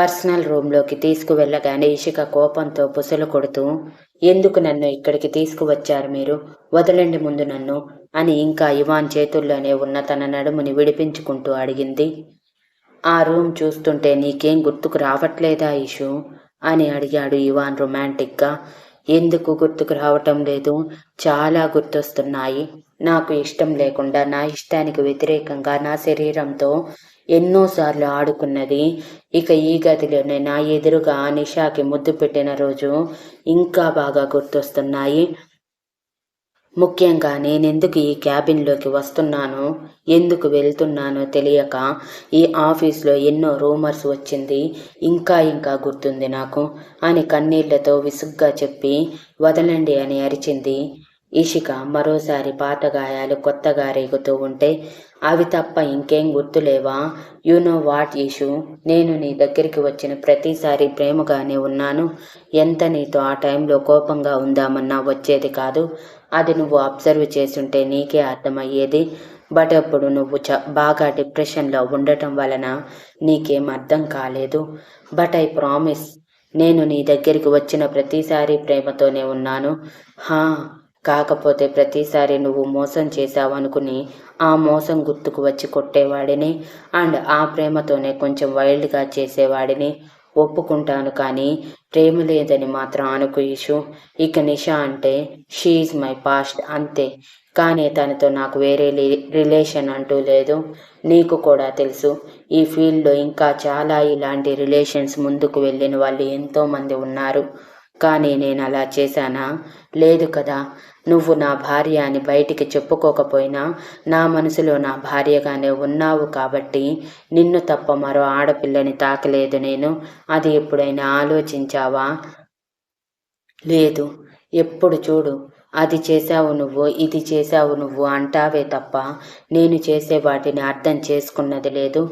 Personal రూమ్లోకి తీసుకువెళ్ళగానే ఇషిక కోపంతో పుసలు కొడుతూ ఎందుకు నన్ను ఇక్కడికి తీసుకువచ్చారు మీరు? వదలండి ముందు నన్ను అని ఇంకా ఇవాన్ చేతుల్లోనే ఉన్న తన నడుముని విడిపించుకుంటూ అడిగింది. ఆ రూమ్ చూస్తుంటే నీకేం గుర్తుకు రావట్లేదా ఇషు? అని అడిగాడు ఇవాన్ రొమాంటిక్గా. ఎందుకు గుర్తుకు రావటం లేదు? చాలా గుర్తొస్తున్నాయి. నాకు ఇష్టం లేకుండా నా ఇష్టానికి వ్యతిరేకంగా నా శరీరంతో ఎన్నోసార్లు ఆడుకున్నది. ఇక ఈ గదిలోనే నా ఎదురుగా నిషాకి ముద్దు పెట్టిన రోజు ఇంకా బాగా గుర్తొస్తున్నాయి. ముఖ్యంగా నేనెందుకు ఈ క్యాబిన్లోకి వస్తున్నానో? ఎందుకు వెళ్తున్నానో తెలియక ఈ ఆఫీస్లో ఎన్నో రూమర్స్ వచ్చింది. ఇంకా ఇంకా గుర్తుంది నాకు అని కన్నీళ్ళతో విసుగ్గా చెప్పి వదలండి అని అరిచింది. ఇషిక మరోసారి పాత గాయాలు కొత్తగా రేగుతూ ఉంటే అవి తప్ప ఇంకేం గుర్తులేవా? యు నో వాట్ ఇషు నేను నీ దగ్గరికి వచ్చిన ప్రతిసారి ప్రేమగానే ఉన్నాను. ఎంత నీతో ఆ టైంలో కోపంగా ఉందామన్నా వచ్చేది కాదు. అది నువ్వు అబ్జర్వ్ చేసుంటే నీకే అర్థమయ్యేది. బట్ అప్పుడు నువ్వు చ బాగా డిప్రెషన్లో ఉండటం వలన నీకేం అర్థం కాలేదు. బట్ ఐ ప్రామిస్ నేను నీ దగ్గరికి వచ్చిన ప్రతిసారి ప్రేమతోనే ఉన్నాను. హా కాకపోతే ప్రతిసారి నువ్వు మోసం చేశావనుకుని ఆ మోసం గుర్తుకు వచ్చి కొట్టేవాడిని. అండ్ ఆ ప్రేమతోనే కొంచెం వైల్డ్గా చేసేవాడిని. ఒప్పుకుంటాను కానీ ప్రేమ లేదని మాత్రం అనుకు ఇషు. ఇక నిషా అంటే షీఈ్ మై పాస్ట్ అంతే. కానీ తనతో నాకు వేరే రిలేషన్ అంటూ లేదు. నీకు కూడా తెలుసు ఈ ఫీల్డ్లో ఇంకా చాలా ఇలాంటి రిలేషన్స్ ముందుకు వెళ్ళిన వాళ్ళు ఎంతోమంది ఉన్నారు. కానీ నేను అలా చేశానా? లేదు కదా. నువ్వు నా భార్య అని బయటికి చెప్పుకోకపోయినా నా మనసులో నా భార్యగానే ఉన్నావు కాబట్టి నిన్ను తప్ప మరో ఆడపిల్లని తాకలేదు నేను. అది ఎప్పుడైనా ఆలోచించావా? లేదు. ఎప్పుడు చూడు. అది చేశావు నువ్వు ఇది చేశావు నువ్వు అంటావే తప్ప నేను చేసే వాటిని అర్థం చేసుకున్నది లేదు.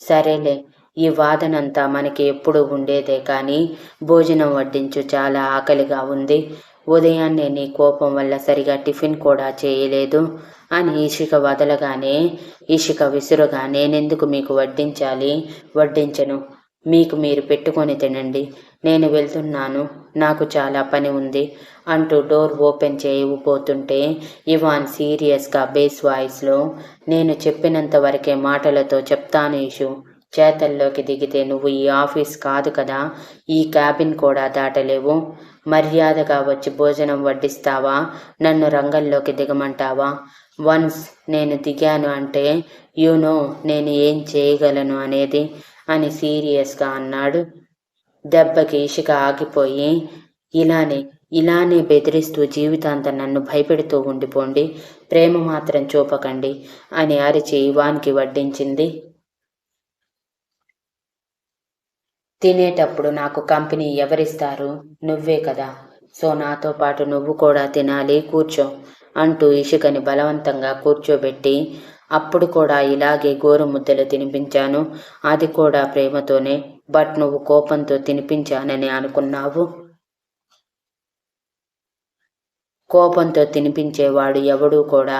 సరేలే. ఈ వాదనంతా మనకి ఎప్పుడు ఉండేదే కానీ భోజనం వడ్డించు చాలా ఆకలిగా ఉంది. ఉదయాన్నే నీ కోపం వల్ల సరిగా టిఫిన్ కూడా చేయలేదు అని ఇషిక వదలగానే ఇషిక విసురుగా నేనెందుకు మీకు వడ్డించాలి? వడ్డించను. మీకు మీరు పెట్టుకొని తినండి. నేను వెళ్తున్నాను. నాకు చాలా పని ఉంది అంటూ డోర్ ఓపెన్ చేయబోతుంటే ఇవాన్ సీరియస్గా బేస్ వాయిస్లో నేను చెప్పినంత వరకే మాటలతో చెప్తాను ఇషు చేతల్లోకి దిగితే నువ్వు ఈ ఆఫీస్ కాదు కదా ఈ క్యాబిన్ కూడా దాటలేవు. మర్యాదగా వచ్చి భోజనం వడ్డిస్తావా? నన్ను రంగంలోకి దిగమంటావా? వన్స్ నేను దిగాను అంటే యూనో నేను ఏం చేయగలను అనేది అని సీరియస్గా అన్నాడు. దెబ్బకి ఇషిక ఆగిపోయి ఇలానే ఇలానే బెదిరిస్తూ జీవితాంతం నన్ను భయపెడుతూ ఉండిపోండి. ప్రేమ మాత్రం చూపకండి అని అరిచి ఇవాన్కి వడ్డించింది. తినేటప్పుడు నాకు కంపెనీ ఎవరిస్తారు? నువ్వే కదా. సో నాతో పాటు నువ్వు కూడా తినాలి కూర్చో అంటూ ఇషికని బలవంతంగా కూర్చోబెట్టి అప్పుడు కూడా ఇలాగే గోరు ముద్దలు తినిపించాను. అది కూడా ప్రేమతోనే బట్ నువ్వు కోపంతో తినిపించానని అనుకున్నావు. కోపంతో తినిపించేవాడు ఎవడూ కూడా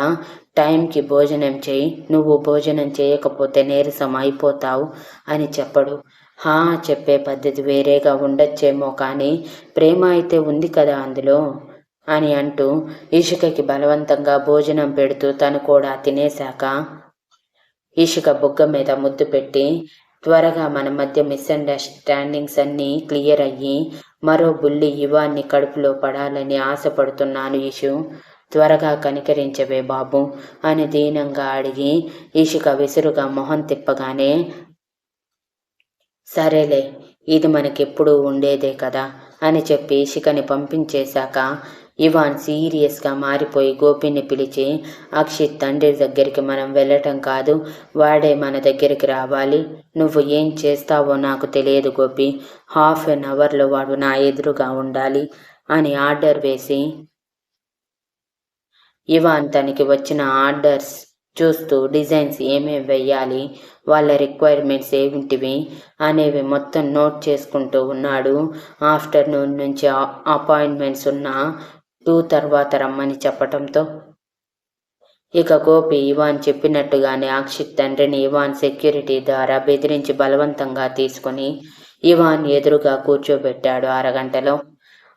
టైంకి భోజనం చేయి నువ్వు భోజనం చేయకపోతే నీరసం అయిపోతావు అని చెప్పడు. హా చెప్పే పద్ధతి వేరేగా ఉండొచ్చేమో కానీ ప్రేమ అయితే ఉంది కదా అందులో అని అంటూ ఇషికకి బలవంతంగా భోజనం పెడుతూ తను కూడా తినేశాక ఇషిక బుగ్గ మీద ముద్దు పెట్టి త్వరగా మన మధ్య మిస్అండర్స్టాండింగ్స్ అన్నీ క్లియర్ అయ్యి మరో బుల్లి యువాన్ని కడుపులో పడాలని ఆశపడుతున్నాను ఇషు. త్వరగా కనికరించవే బాబు అని దీనంగా అడిగి ఇషిక విసురుగా మొహం తిప్పగానే సరేలే ఇది మనకెప్పుడూ ఉండేదే కదా అని చెప్పి శిఖని పంపించేశాక ఇవాన్ సీరియస్గా మారిపోయి గోపిని పిలిచి అక్షిత్ తండ్రి దగ్గరికి మనం వెళ్ళటం కాదు వాడే మన దగ్గరికి రావాలి. నువ్వు ఏం చేస్తావో నాకు తెలియదు గోపి. హాఫ్ అన్ అవర్లో వాడు నా ఎదురుగా ఉండాలి అని ఆర్డర్ వేసి ఇవాన్ తనకి వచ్చిన ఆర్డర్స్ చూస్తూ డిజైన్స్ ఏమేమి వెయ్యాలి వాళ్ళ రిక్వైర్మెంట్స్ ఏమిటివి అనేవి మొత్తం నోట్ చేసుకుంటూ ఉన్నాడు. ఆఫ్టర్నూన్ నుంచి అపాయింట్మెంట్స్ ఉన్న టూ తర్వాత రమ్మని చెప్పటంతో ఇక గోపి ఇవాన్ చెప్పినట్టుగానే అక్షిత్ తండ్రిని ఇవాన్ సెక్యూరిటీ ద్వారా బెదిరించి బలవంతంగా తీసుకొని ఇవాన్ ఎదురుగా కూర్చోబెట్టాడు అరగంటలో.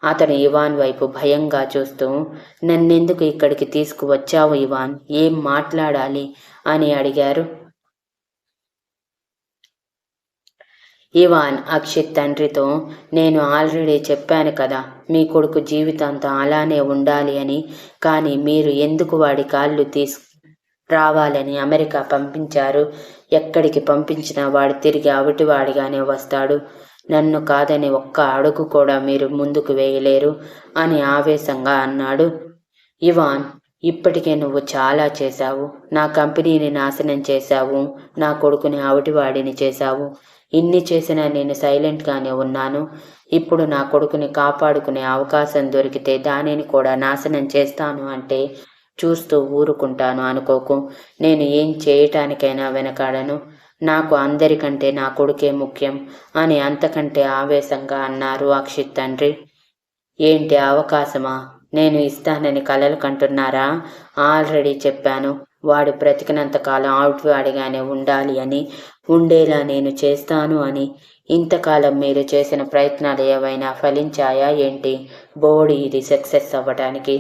అతను ఇవాన్ వైపు భయంగా చూస్తూ నన్నెందుకు ఇక్కడికి తీసుకువచ్చావు ఇవాన్? ఏం మాట్లాడాలి? అని అడిగారు. ఇవాన్ అక్షిత్ తండ్రితో నేను ఆల్రెడీ చెప్పాను కదా మీ కొడుకు జీవితాంతం అలానే ఉండాలి అని కానీ మీరు ఎందుకు వాడి కాళ్ళు తీసు రావాలని అమెరికా పంపించారు. ఎక్కడికి పంపించినా వాడు తిరిగి అవిటివాడిగానే వస్తాడు. నన్ను కాదని ఒక్క అడుగు కూడా మీరు ముందుకు వేయలేరు అని ఆవేశంగా అన్నాడు. ఇవాన్ ఇప్పటికే నువ్వు చాలా చేశావు. నా కంపెనీని నాశనం చేశావు. నా కొడుకుని అవిటివాడిని చేశావు. ఇన్ని చేసినా నేను సైలెంట్గానే ఉన్నాను. ఇప్పుడు నా కొడుకుని కాపాడుకునే అవకాశం దొరికితే దానిని కూడా నాశనం చేస్తాను అంటే చూస్తూ ఊరుకుంటాను అనుకోకు. నేను ఏం చేయటానికైనా వెనకాడను. నాకు అందరికంటే నా కొడుకే ముఖ్యం అని అంతకంటే ఆవేశంగా అన్నారు అక్షిత్ తండ్రి. ఏంటి అవకాశమా? నేను ఇస్తానని కలలు కంటున్నారా? ఆల్రెడీ చెప్పాను. వాడు బ్రతికినంత కాలం అవుట్ వాడిగానే ఉండాలి అని ఉండేలా నేను చేస్తాను అని. ఇంతకాలం మీరు చేసిన ప్రయత్నాలు ఏవైనా ఫలించాయా ఏంటి? బోడీ ఇది సక్సెస్ అవ్వడానికి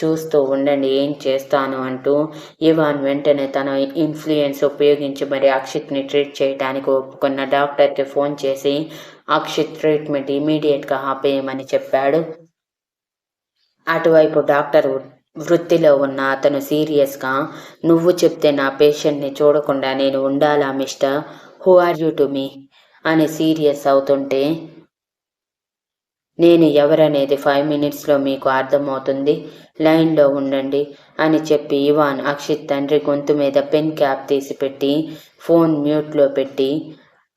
చూస్తూ ఉండండి ఏం చేస్తాను అంటూ ఇవాన్ వెంటనే తన ఇన్ఫ్లుయెన్స్ ఉపయోగించి మరి అక్షిత్ని ట్రీట్ చేయడానికి ఒప్పుకున్న డాక్టర్కి ఫోన్ చేసి అక్షిత్ ట్రీట్మెంట్ ఇమీడియట్గా ఆపేయమని చెప్పాడు. అటువైపు డాక్టర్ వృత్తిలో ఉన్న అతను సీరియస్గా నువ్వు చెప్తే నా పేషెంట్ని చూడకుండా నేను ఉండాలా mister? Who are you to me? అని సీరియస్ అవుతుంటే నేను ఎవరనేది ఫైవ్ మినిట్స్లో మీకు అర్థమవుతుంది. లైన్లో ఉండండి అని చెప్పి ఇవాన్ అక్షిత్ తండ్రి గొంతు మీద పెన్ క్యాప్ తీసి పెట్టి ఫోన్ మ్యూట్లో పెట్టి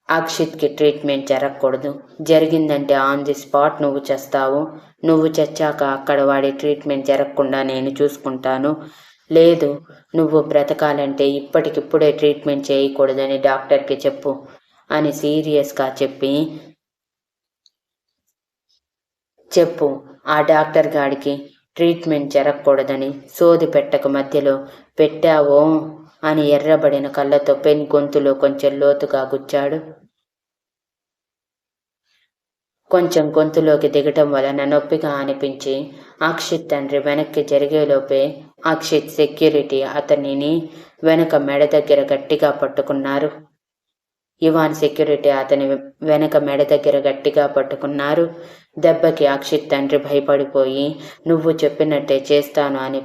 అక్షిత్కి ట్రీట్మెంట్ జరగకూడదు. జరిగిందంటే ఆన్ ది స్పాట్ నువ్వు చేస్తావు. నువ్వు చచ్చాక అక్కడ వాడి ట్రీట్మెంట్ జరగకుండా నేను చూసుకుంటాను. లేదు నువ్వు బ్రతకాలంటే ఇప్పటికిప్పుడే ట్రీట్మెంట్ చేయకూడదని డాక్టర్కి చెప్పు అని సీరియస్గా చెప్పి చెప్పు ఆ డాక్టర్ గాడికి ట్రీట్మెంట్ జరగకూడదని సోది పెట్టక మధ్యలో. పెట్టావో? అని ఎర్రబడిన కళ్ళతో పెన్ గొంతులో కొంచెం లోతుగా గుచ్చాడు. కొంచెం గొంతులోకి దిగటం వలన నొప్పిగా అనిపించి అక్షిత్ తండ్రి వెనక్కి జరిగేలోపే అక్షిత్ సెక్యూరిటీ అతనిని వెనక మెడ దగ్గర గట్టిగా పట్టుకున్నారు. ఇవాన్ సెక్యూరిటీ అతని వెనక మెడ దగ్గర గట్టిగా పట్టుకున్నారు. దెబ్బకి అక్షిత్ తండ్రి భయపడిపోయి నువ్వు చెప్పినట్టే చేస్తాను అని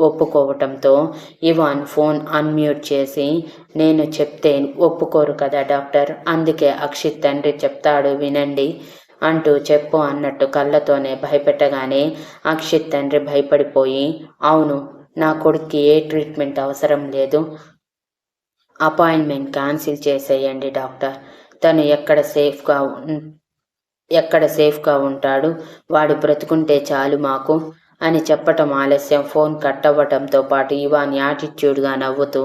ఒప్పుకోవటంతో ఇవాన్ ఫోన్ అన్మ్యూట్ చేసి నేను చెప్తే ఒప్పుకోరు కదా డాక్టర్ అందుకే అక్షిత్ తండ్రి చెప్తాడు వినండి అంటూ చెప్పు అన్నట్టు కళ్ళతోనే భయపెట్టగానే అక్షిత్ తండ్రి భయపడిపోయి అవును నా కొడుక్కి ఏ ట్రీట్మెంట్ అవసరం లేదు అపాయింట్మెంట్ క్యాన్సిల్ చేసేయండి డాక్టర్. తను ఎక్కడ సేఫ్గా ఎక్కడ సేఫ్గా ఉంటాడు వాడు బ్రతుకుంటే చాలు మాకు అని చెప్పటం ఆలస్యం. ఫోన్ కట్ అవ్వటంతో పాటు ఇవాన్ యాటిట్యూడ్గా నవ్వుతూ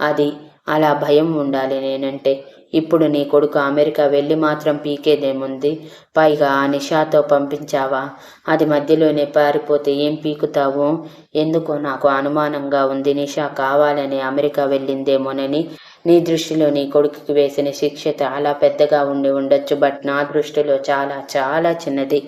అది అలా భయం ఉండాలి నేనంటే ఇప్పుడు నీ కొడుకు అమెరికా వెళ్ళి మాత్రం పీకేదేముంది? పైగా ఆ నిషాతో పంపించావా? అది మధ్యలోనే పారిపోతే ఏం పీకుతావు? ఎందుకో నాకు అనుమానంగా ఉంది. నిషా కావాలని అమెరికా వెళ్ళిందేమోనని నీ దృష్టిలో నీ కొడుకుకి వేసిన శిక్ష చాలా పెద్దగా ఉండి ఉండొచ్చు బట్ నా దృష్టిలో చాలా చాలా చిన్నది.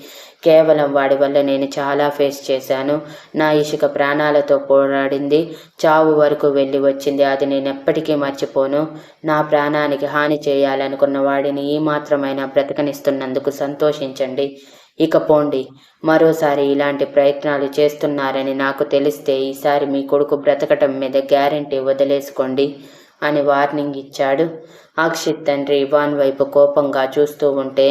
కేవలం వాడి వల్ల నేను చాలా ఫేస్ చేశాను. నా ఇసుక ప్రాణాలతో పోరాడింది. చావు వరకు వెళ్ళి వచ్చింది. అది నేను ఎప్పటికీ మర్చిపోను. నా ప్రాణానికి హాని చేయాలనుకున్న వాడిని ఈ మాత్రమైనా బ్రతకనిస్తున్నందుకు సంతోషించండి. ఇక పోండి మరోసారి ఇలాంటి ప్రయత్నాలు చేస్తున్నారని నాకు తెలిస్తే ఈసారి మీ కొడుకు బ్రతకటం మీద గ్యారంటీ వదిలేసుకోండి. అని వార్నింగ్ ఇచ్చాడు. అక్షిత్ తండ్రి ఇవాన్ వైపు కోపంగా చూస్తూ ఉంటే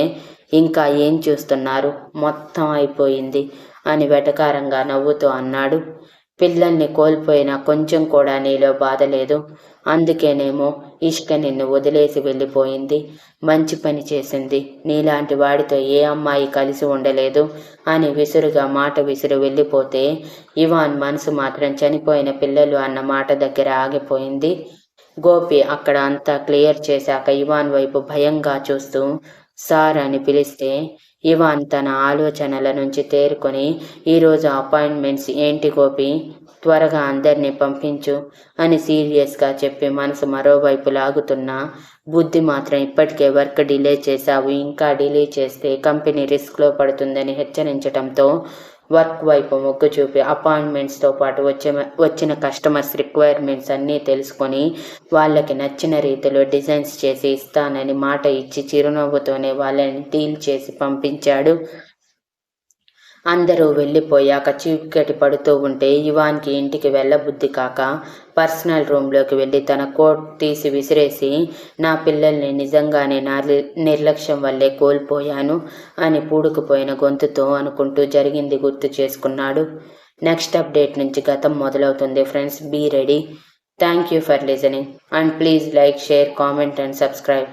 ఇంకా ఏం చూస్తున్నారు? మొత్తం అయిపోయింది అని వెటకారంగా నవ్వుతూ అన్నాడు. పిల్లల్ని కోల్పోయిన కొంచెం కూడా నీలో బాధ లేదు. అందుకేనేమో ఇష్క నిన్ను వదిలేసి వెళ్ళిపోయింది. మంచి పని చేసింది. నీలాంటి వాడితో ఏ అమ్మాయి కలిసి ఉండలేదు అని విసురుగా మాట విసురు వెళ్ళిపోతే ఇవాన్ మనసు మాత్రం చనిపోయిన పిల్లలు అన్న మాట దగ్గర ఆగిపోయింది. గోపి అక్కడ అంతా క్లియర్ చేశాక ఇవాన్ వైపు భయంగా చూస్తూ సార్ అని పిలిస్తే ఇవాన్ తన ఆలోచనల నుంచి తేరుకొని ఈరోజు అపాయింట్మెంట్స్ ఏంటి గోపి? త్వరగా అందరినీ పంపించు అని సీరియస్గా చెప్పి మనసు మరోవైపు లాగుతున్నా బుద్ధి మాత్రం ఇప్పటికే వర్క్ డిలే చేశావు. ఇంకా డిలే చేస్తే కంపెనీ రిస్క్లో పడుతుందని హెచ్చరించడంతో వర్క్ వైపు మొగ్గు చూపి అపాయింట్మెంట్స్తో పాటు వచ్చే వచ్చిన కస్టమర్స్ రిక్వైర్మెంట్స్ అన్నీ తెలుసుకొని వాళ్ళకి నచ్చిన రీతిలో డిజైన్స్ చేసి ఇస్తానని మాట ఇచ్చి చిరునవ్వుతోనే వాళ్ళని డీల్ చేసి పంపించాడు. అందరూ వెళ్ళిపోయాక చీకటి పడుతూ ఉంటే ఇవాన్కి ఇంటికి వెళ్ళబుద్ధి కాక పర్సనల్ రూమ్లోకి వెళ్ళి తన కోట్ తీసి విసిరేసి నా పిల్లల్ని నిజంగానే నా నిర్లక్ష్యం వల్లే కోల్పోయాను అని పూడుకుపోయిన గొంతుతో అనుకుంటూ జరిగింది గుర్తు చేసుకున్నాడు. నెక్స్ట్ అప్డేట్ నుంచి గతం మొదలవుతుంది friends. Be ready. Thank you for listening. And please like share comment and subscribe.